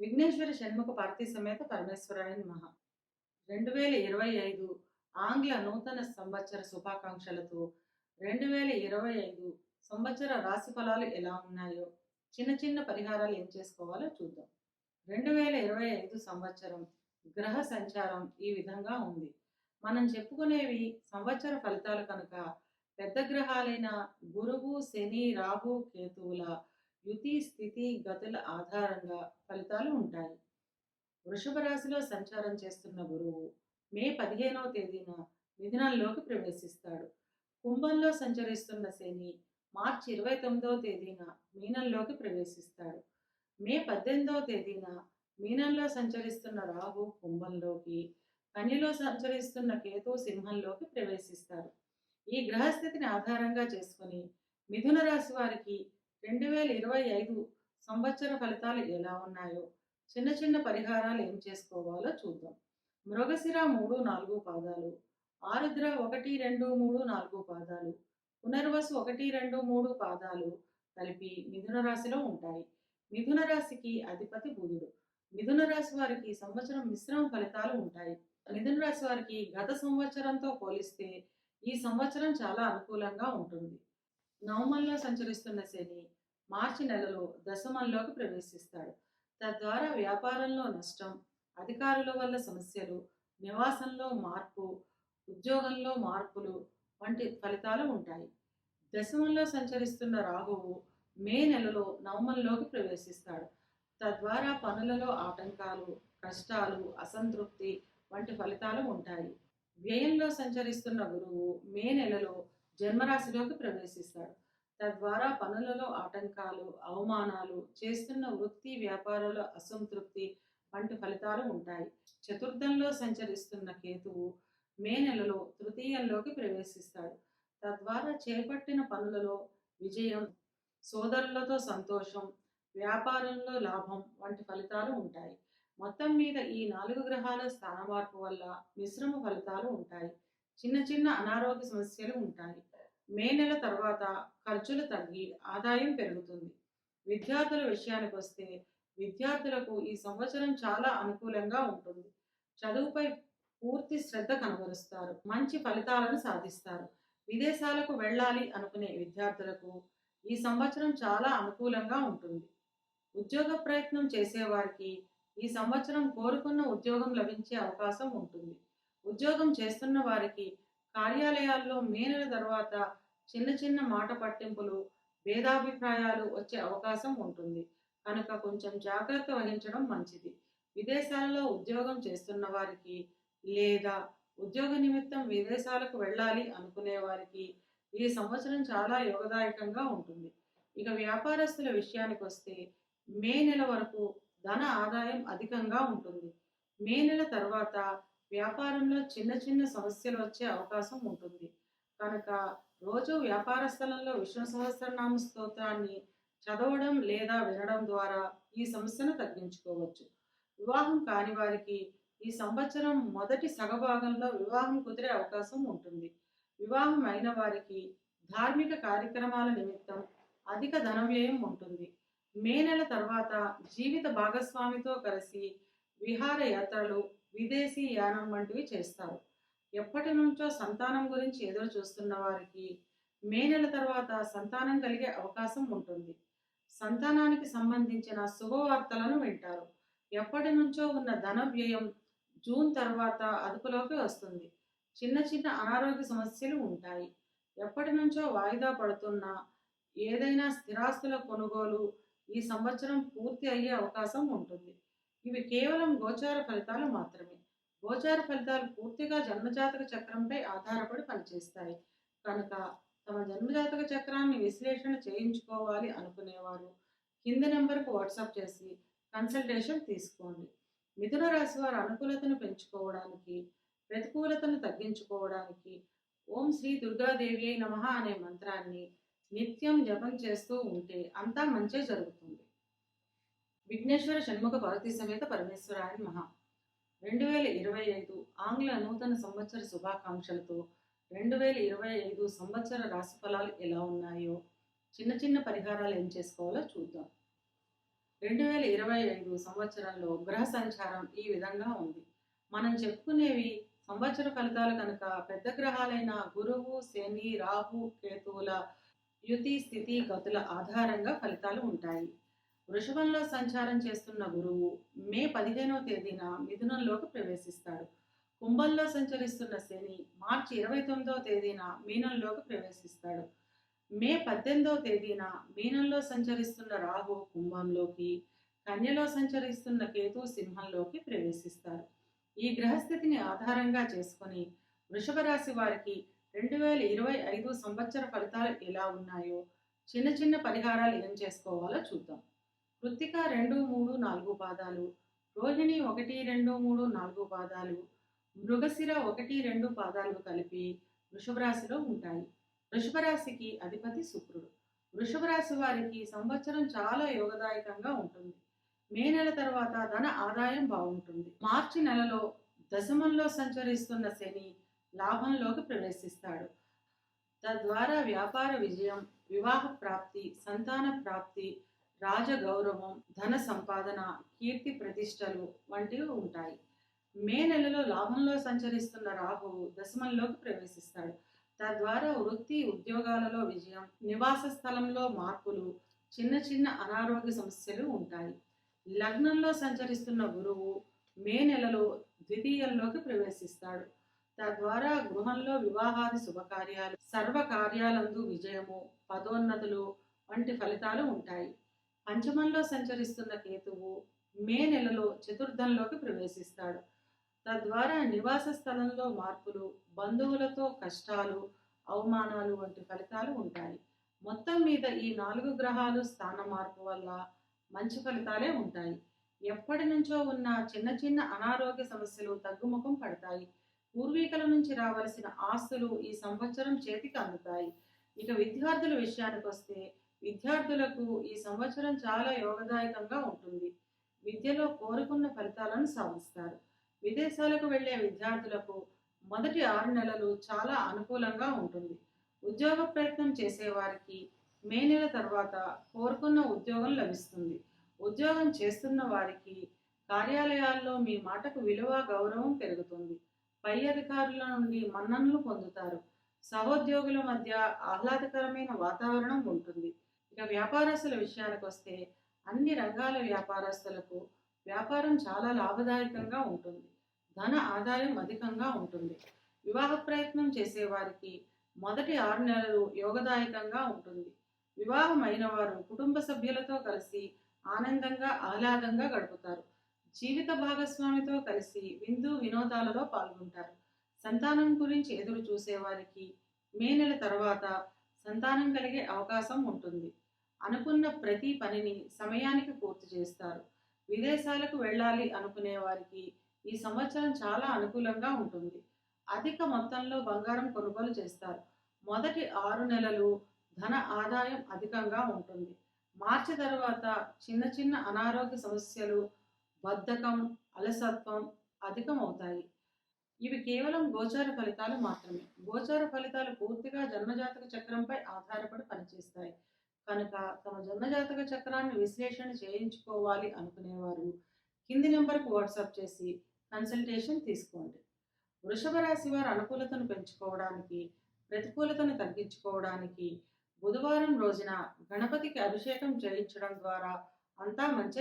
విఘ్నేశ్వర షణ్ముఖ పార్థి సమేత పరమేశ్వరాయ మహా రెండు వేల ఇరవై ఐదు ఆంగ్ల నూతన సంవత్సర శుభాకాంక్షలతో రెండు వేల ఇరవై ఐదు సంవత్సర రాశి ఫలాలు ఎలా ఉన్నాయో చిన్న చిన్న పరిహారాలు ఏం చేసుకోవాలో చూద్దాం. రెండు వేల ఇరవై ఐదు సంవత్సరం గ్రహ సంచారం ఈ విధంగా ఉంది. మనం చెప్పుకునేవి సంవత్సర ఫలితాలు కనుక పెద్ద గ్రహాలైన గురువు శని రాహు కేతువుల యుతి స్థితి గతుల ఆధారంగా ఫలితాలు ఉంటాయి. వృషభ రాశిలో సంచారం చేస్తున్న గురువు మే పదిహేనవ తేదీన మిథునంలోకి ప్రవేశిస్తాడు. కుంభంలో సంచరిస్తున్న శని మార్చి ఇరవై తొమ్మిదవ తేదీన మీనంలోకి ప్రవేశిస్తాడు. మే పద్దెనిమిదవ తేదీన మీనంలో సంచరిస్తున్న రాహు కుంభంలోకి కన్యలో సంచరిస్తున్న కేతు సింహంలోకి ప్రవేశిస్తారు. ఈ గ్రహస్థితిని ఆధారంగా చేసుకుని మిథున రాశి వారికి రెండు వేల ఇరవై ఐదు సంవత్సర ఫలితాలు ఎలా ఉన్నాయో చిన్న చిన్న పరిహారాలు ఏం చేసుకోవాలో చూద్దాం. మృగశిర మూడు నాలుగు పాదాలు ఆరుద్ర ఒకటి రెండు మూడు నాలుగు పాదాలు పునర్వసు ఒకటి రెండు మూడు పాదాలు కలిపి మిథున రాశిలో ఉంటాయి. మిథున రాశికి అధిపతి బుధుడు. మిథున రాశి వారికి సంవత్సరం మిశ్రమ ఫలితాలు ఉంటాయి. మిథున రాశి వారికి గత సంవత్సరంతో పోలిస్తే ఈ సంవత్సరం చాలా అనుకూలంగా ఉంటుంది. నవమంలో సంచరిస్తున్న శని మార్చి నెలలో దశమంలోకి ప్రవేశిస్తాడు. తద్వారా వ్యాపారంలో నష్టం అధికారుల వల్ల సమస్యలు నివాసంలో మార్పు ఉద్యోగంలో మార్పులు వంటి ఫలితాలు ఉంటాయి. దశమంలో సంచరిస్తున్న రాహువు మే నెలలో నవమంలోకి ప్రవేశిస్తాడు. తద్వారా పనులలో ఆటంకాలు కష్టాలు అసంతృప్తి వంటి ఫలితాలు ఉంటాయి. వ్యయంలో సంచరిస్తున్న గురువు మే నెలలో జన్మరాశిలోకి ప్రవేశిస్తాడు. తద్వారా పనులలో ఆటంకాలు అవమానాలు చేస్తున్న వృత్తి వ్యాపారాల అసంతృప్తి వంటి ఫలితాలు ఉంటాయి. చతుర్థంలో సంచరిస్తున్న కేతువు మే నెలలో తృతీయంలోకి ప్రవేశిస్తాడు. తద్వారా చేపట్టిన పనులలో విజయం సోదరులతో సంతోషం వ్యాపారంలో లాభం వంటి ఫలితాలు ఉంటాయి. మొత్తం మీద ఈ నాలుగు గ్రహాల స్థాన మార్పు వల్ల మిశ్రమ ఫలితాలు ఉంటాయి. చిన్న చిన్న అనారోగ్య సమస్యలు ఉంటాయి. మే నెల తర్వాత ఖర్చులు తగ్గి ఆదాయం పెరుగుతుంది. విద్యార్థుల విషయానికి వస్తే విద్యార్థులకు ఈ సంవత్సరం చాలా అనుకూలంగా ఉంటుంది. చదువుపై పూర్తి శ్రద్ధ కనబరుస్తారు. మంచి ఫలితాలను సాధిస్తారు. విదేశాలకు వెళ్ళాలి అనుకునే విద్యార్థులకు ఈ సంవత్సరం చాలా అనుకూలంగా ఉంటుంది. ఉద్యోగ ప్రయత్నం చేసేవారికి ఈ సంవత్సరం కోరుకున్న ఉద్యోగం లభించే అవకాశం ఉంటుంది. ఉద్యోగం చేస్తున్న వారికి కార్యాలయాల్లో మే నెల తర్వాత చిన్న చిన్న మాట పట్టింపులు భేదాభిప్రాయాలు వచ్చే అవకాశం ఉంటుంది. కనుక కొంచెం జాగ్రత్త వహించడం మంచిది. విదేశాలలో ఉద్యోగం చేస్తున్న వారికి లేదా ఉద్యోగ నిమిత్తం విదేశాలకు వెళ్ళాలి అనుకునే వారికి ఈ సంవత్సరం చాలా యోగదాయకంగా ఉంటుంది. ఇక వ్యాపారస్తుల విషయానికి వస్తే మే నెల వరకు ధన ఆదాయం అధికంగా ఉంటుంది. మే నెల తర్వాత వ్యాపారంలో చిన్న చిన్న సమస్యలు వచ్చే అవకాశం ఉంటుంది. కనుక రోజు వ్యాపార స్థలంలో విష్ణు సహస్రనామ స్తోత్రాన్ని చదవడం లేదా వినడం ద్వారా ఈ సమస్యను తగ్గించుకోవచ్చు. వివాహం కాని వారికి ఈ సంవత్సరం మొదటి సగభాగంలో వివాహం కుదిరే అవకాశం ఉంటుంది. వివాహం అయిన వారికి ధార్మిక కార్యక్రమాల నిమిత్తం అధిక ధన వ్యయం ఉంటుంది. మే నెల తర్వాత జీవిత భాగస్వామితో కలిసి విహారయాత్రలు విదేశీ యానం వంటివి చేస్తారు ఎప్పటి నుంచో సంతానం గురించి ఎదురు చూస్తున్న వారికి మే నెల తర్వాత సంతానం కలిగే అవకాశం ఉంటుంది. సంతానానికి సంబంధించిన శుభవార్తలను వింటారు. ఎప్పటి నుంచో ఉన్న ధన వ్యయం జూన్ తర్వాత అదుపులోకి వస్తుంది. చిన్న చిన్న అనారోగ్య సమస్యలు ఉంటాయి. ఎప్పటి నుంచో వాయిదా పడుతున్న ఏదైనా స్థిరాస్తుల కొనుగోలు ఈ సంవత్సరం పూర్తి అయ్యే అవకాశం ఉంటుంది. ఇవి కేవలం గోచార ఫలితాలు మాత్రమే. గోచార ఫలితాలు పూర్తిగా జన్మజాతక చక్రంపై ఆధారపడి పనిచేస్తాయి. కనుక తమ జన్మజాతక చక్రాన్ని విశ్లేషణ చేయించుకోవాలి అనుకునేవారు. కింది నెంబర్కు వాట్సాప్ చేసి కన్సల్టేషన్ తీసుకోండి. మిథున రాశి వారి అనుకూలతను పెంచుకోవడానికి ప్రతికూలతను తగ్గించుకోవడానికి ఓం శ్రీ దుర్గాదేవి అయి నమ అనే మంత్రాన్ని నిత్యం జపం చేస్తూ ఉంటే అంతా మంచే జరుగుతుంది. విఘ్నేశ్వర షణ్ముఖ పార్వతీ సమేత పరమేశ్వరాయన్ మహా రెండు వేల ఇరవై ఐదు ఆంగ్ల నూతన సంవత్సర శుభాకాంక్షలతో రెండు వేల ఇరవై ఐదు సంవత్సర రాశి ఫలాలు ఎలా ఉన్నాయో చిన్న చిన్న పరిహారాలు ఏం చేసుకోవాలో చూద్దాం. రెండు వేల ఇరవై ఐదు సంవత్సరంలో గ్రహ సంచారం ఈ విధంగా ఉంది. మనం చెప్పుకునేవి సంవత్సర ఫలితాలు కనుక పెద్ద గ్రహాలైన గురువు శని రాహు కేతువుల యుతి స్థితి గతుల ఆధారంగా ఫలితాలు ఉంటాయి. వృషభంలో సంచారం చేస్తున్న గురువు మే పదిహేనవ తేదీన మిథునంలోకి ప్రవేశిస్తాడు. కుంభంలో సంచరిస్తున్న శని మార్చి ఇరవై తొమ్మిదవ తేదీన మీనంలోకి ప్రవేశిస్తాడు. మే పద్దెనిమిదవ తేదీన మీనంలో సంచరిస్తున్న రాహు కుంభంలోకి కన్యలో సంచరిస్తున్న కేతు సింహంలోకి ప్రవేశిస్తారు. ఈ గ్రహస్థితిని ఆధారంగా చేసుకొని వృషభ రాశి వారికి రెండు వేల ఇరవై ఐదు సంవత్సర ఫలితాలు ఎలా ఉన్నాయో చిన్న చిన్న పరిహారాలు ఏం చేసుకోవాలో చూద్దాం. కృత్తిక రెండు మూడు నాలుగు పాదాలు రోహిణి ఒకటి రెండు మూడు నాలుగు పాదాలు మృగశిర ఒకటి రెండు పాదాలు కలిపి వృషభరాశిలో ఉంటాయి. వృషభరాశికి అధిపతి శుక్రుడు. వృషభరాశి వారికి సంవత్సరం చాలా యోగదాయకంగా ఉంటుంది. మే నెల తర్వాత ధన ఆదాయం బాగుంటుంది. మార్చి నెలలో దశమంలో సంచరిస్తున్న శని లాభంలోకి ప్రవేశిస్తాడు. తద్వారా వ్యాపార విజయం వివాహ ప్రాప్తి సంతాన ప్రాప్తి రాజగౌరవం ధన సంపాదన కీర్తి ప్రతిష్టలు వంటివి ఉంటాయి. మే నెలలో లాభంలో సంచరిస్తున్న రాహు దశమంలోకి ప్రవేశిస్తాడు. తద్వారా వృత్తి ఉద్యోగాలలో విజయం నివాస స్థలంలో మార్పులు చిన్న చిన్న అనారోగ్య సమస్యలు ఉంటాయి. లగ్నంలో సంచరిస్తున్న గురువు మే నెలలో ద్వితీయంలోకి ప్రవేశిస్తాడు. తద్వారా గృహంలో వివాహాది శుభకార్యాలు సర్వ కార్యాలందు విజయము పదోన్నతులు వంటి ఫలితాలు ఉంటాయి. పంచమంలో సంచరిస్తున్న కేతువు మే నెలలో చతుర్థంలోకి ప్రవేశిస్తాడు. తద్వారా నివాస స్థలంలో మార్పులు బంధువులతో కష్టాలు అవమానాలు వంటి ఫలితాలు ఉంటాయి. మొత్తం మీద ఈ నాలుగు గ్రహాలు స్థాన మార్పు వల్ల మంచి ఫలితాలే ఉంటాయి. ఎప్పటి నుంచో ఉన్న చిన్న చిన్న అనారోగ్య సమస్యలు తగ్గుముఖం పడతాయి. పూర్వీకుల నుంచి రావలసిన ఆస్తులు ఈ సంవత్సరం చేతికి అందుతాయి. ఇక విద్యార్థుల విషయానికి వస్తే విద్యార్థులకు ఈ సంవత్సరం చాలా యోగదాయకంగా ఉంటుంది. విద్యలో కోరుకున్న ఫలితాలను సాధిస్తారు. విదేశాలకు వెళ్ళే విద్యార్థులకు మొదటి ఆరు నెలలు చాలా అనుకూలంగా ఉంటుంది. ఉద్యోగ ప్రయత్నం చేసేవారికి మే నెల తర్వాత కోరుకున్న ఉద్యోగం లభిస్తుంది. ఉద్యోగం చేస్తున్న వారికి కార్యాలయాల్లో మీ మాటకు విలువ గౌరవం పెరుగుతుంది. పై అధికారుల నుండి మన్ననలు పొందుతారు. సహోద్యోగుల మధ్య ఆహ్లాదకరమైన వాతావరణం ఉంటుంది. ఇక వ్యాపారస్తుల విషయానికి వస్తే అన్ని రంగాల వ్యాపారస్తులకు వ్యాపారం చాలా లాభదాయకంగా ఉంటుంది. ధన ఆదాయం అధికంగా ఉంటుంది. వివాహ ప్రయత్నం చేసేవారికి మొదటి ఆరు నెలలు యోగదాయకంగా ఉంటుంది. వివాహం వారు కుటుంబ సభ్యులతో కలిసి ఆనందంగా ఆహ్లాదంగా గడుపుతారు. జీవిత భాగస్వామితో కలిసి విందు వినోదాలలో పాల్గొంటారు. సంతానం గురించి ఎదురు చూసేవారికి మే నెల తర్వాత సంతానం కలిగే అవకాశం ఉంటుంది. అనుకున్న ప్రతి పనిని సమయానికి పూర్తి చేస్తారు. విదేశాలకు వెళ్ళాలి అనుకునే వారికి ఈ సంవత్సరం చాలా అనుకూలంగా ఉంటుంది. అధిక మొత్తంలో బంగారం కొనుగోలు చేస్తారు. మొదటి ఆరు నెలలు ధన ఆదాయం అధికంగా ఉంటుంది. మార్చి తర్వాత చిన్న చిన్న అనారోగ్య సమస్యలు బద్ధకం అలసత్వం అధికమవుతాయి. ఇవి కేవలం గోచార ఫలితాలు మాత్రమే. గోచార ఫలితాలు పూర్తిగా జన్మజాతక చక్రంపై ఆధారపడి పనిచేస్తాయి. కనుక తమ జన్మజాతక చక్రాన్ని విశ్లేషణ చేయించుకోవాలి అనుకునేవారు. కింది నెంబర్కు వాట్సాప్ చేసి కన్సల్టేషన్ తీసుకోండి. వృషభ రాశి వారి అనుకూలతను పెంచుకోవడానికి ప్రతికూలతను తగ్గించుకోవడానికి బుధవారం రోజున గణపతికి అభిషేకం చేయించడం ద్వారా అంతా మంచి